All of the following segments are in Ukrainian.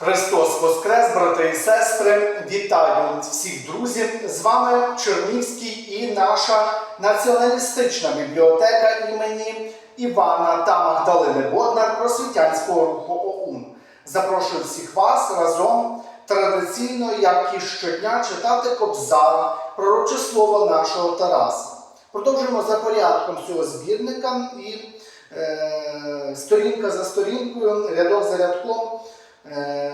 Христос Воскрес, брати і сестри, вітаю всіх друзів. З вами Чернівський і наша націоналістична бібліотека імені Івана та Магдалини Боднар просвітянського руху ОУН. Запрошую всіх вас разом традиційно, як і щодня, читати Кобзара, пророче слово нашого Тараса. Продовжуємо за порядком цього збірника і е, сторінка за сторінкою, рядок за рядком е,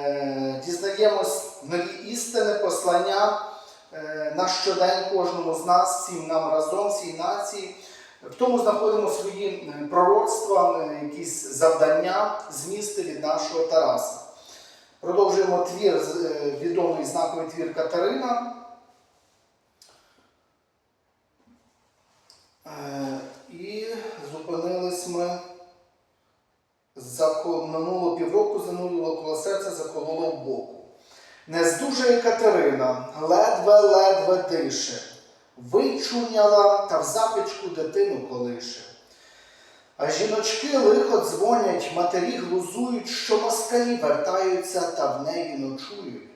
дізнаємось нові істини, послання е, на щодень кожному з нас, всім нам разом, всій нації. В тому знаходимо свої е, пророцтва, е, якісь завдання, змісти від нашого Тараса. Продовжуємо твір, відомий знаковий твір Катерина. І зупинились ми минуло півроку занулило коло серця, закололо в боку. Не здужає Катерина, ледве-ледве дише, вичуняла та в запічку дитину колише. А жіночки лихо дзвонять, матері глузують, що москалі вертаються та в неї ночують.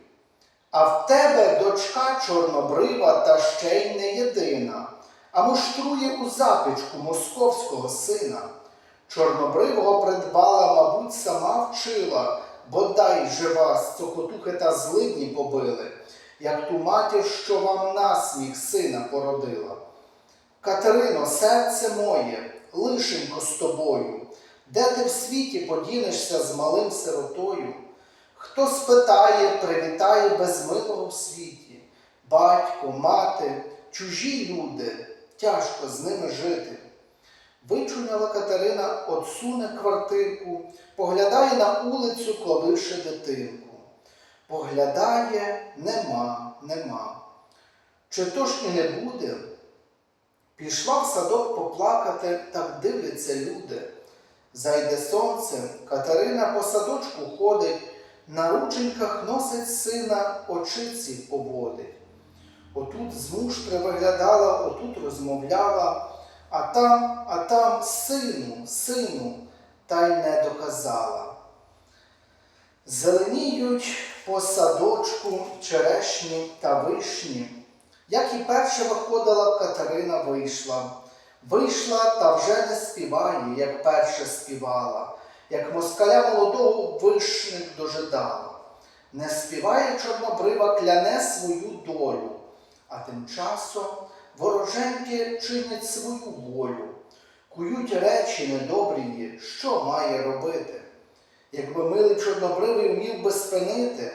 А в тебе дочка чорнобрива та ще й не єдина, а муштрує у запічку московського сина. Чорнобривого придбала, мабуть, сама вчила, бодай жива з цокотухи та злидні побили, як ту матір, що вам насміх сина породила. Катерино, серце моє, лишенько з тобою, де ти в світі подінешся з малим сиротою? Хто спитає, привітає безмилого в світі, батько, мати, чужі люди, тяжко з ними жити. Вичуняла Катерина, отсуне квартирку, поглядає на улицю, колише дитинку. Поглядає, нема, нема. Чи то ж і не буде? Пішла в садок поплакати, так дивляться люди. Зайде сонце, Катерина по садочку ходить, на рученьках носить сина, очиці поводить. Отут з муштри виглядала, отут розмовляла, а там, а там сину, сину, та й не доказала. Зеленіють по садочку черешні та вишні. Як і перше виходила, Катерина вийшла. Вийшла та вже не співає, як перше співала, як москаля молодого вишник дожидала. Не співає чорнобрива, кляне свою долю, а тим часом вороженьки чинять свою волю, кують речі недобрії, що має робити. Якби милий чорнобривий вмів би спинити,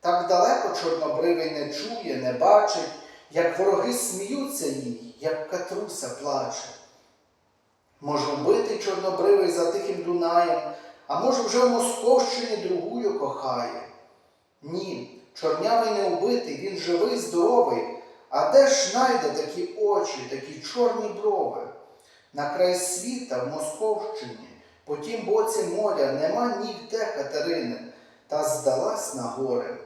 так далеко чорнобривий не чує, не бачить, як вороги сміються їй, як катруся плаче. Може, вбитий чорнобривий за тихим Дунаєм, а може, вже в Московщині другую кохає. Ні, чорнявий не вбитий, він живий, здоровий. А де ж знайде такі очі, такі чорні брови? На край світа в Московщині, по тім боці моря, нема ніде Катерини, та здалась на гори.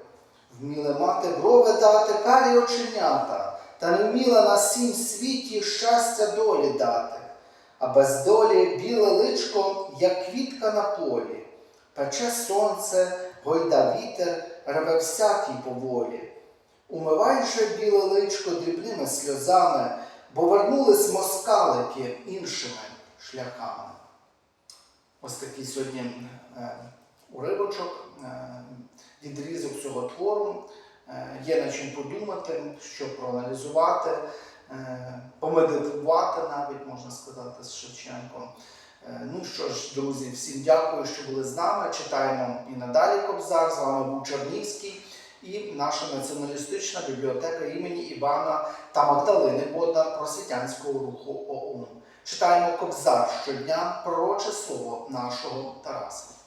Вміли мати брови дати карі оченята, та не вміла на сім світі щастя долі дати. А без долі біле личко, як квітка на полі. Пече сонце, гойда вітер, рве всякий поволі. Умивай же біле личко дрібними сльозами, бо вернулись москалики іншими шляхами. Ось такий сьогодні е, уривочок, е, відрізок цього твору. Е, є над чим подумати, що проаналізувати, помедитувати навіть, можна сказати, з Шевченком. Ну що ж, друзі, всім дякую, що були з нами. Читаємо і надалі Кобзар. З вами був Чернівський і наша націоналістична бібліотека імені Івана та Магдалини Бода просвітянського руху ОУН. Читаємо Кобзар щодня, пророче слово нашого Тараса.